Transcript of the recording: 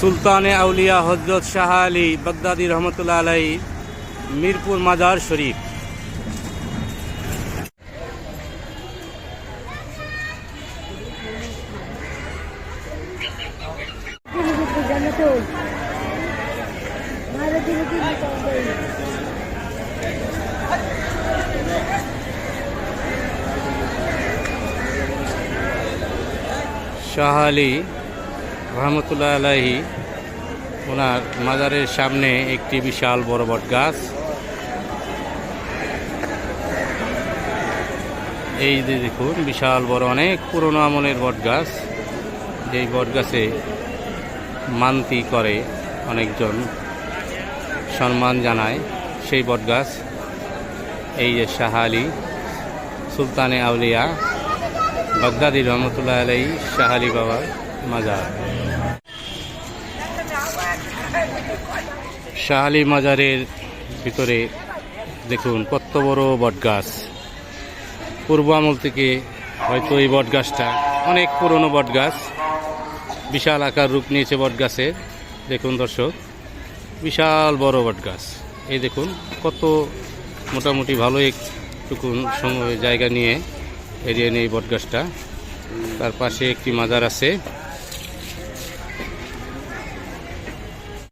সুলতানে আউলিয়া হজরত শাহ আলী বাগদাদি রহমতুল্লাহ আলাই মিরপুর মাজার শরীফ। শাহ আলী রহমতুল্লাহ আলাহি ওনার মাজারের সামনে একটি বিশাল বড় বট গাছ। এই যে দেখুন, বিশাল বড়, অনেক পুরনো আমলের বট গাছ। যেই বট গাছে মান্তি করে অনেকজন সম্মান জানায়, সেই বট গাছ। এই যে শাহ আলী, সুলতানে আউলিয়া, বাগদাদি রহমতুল্লাহ আলাই শাহ আলী বাবার মাজার। শাহ আলী মাজারের ভিতরে দেখুন, কত বড় বট গাছ পূর্ব আমল থেকে হয়তো এই বট গাছটা অনেক পুরনো বট গাছ বিশাল আকার রূপ নিয়েছে বট গাছের দেখুন দর্শক, বিশাল বড় বট গাছ এই দেখুন, কত মোটামুটি ভালো একটুকুন সময় জায়গা নিয়ে এরিয়া নেই বট গাছটা তার পাশে একটি মাজার আছে।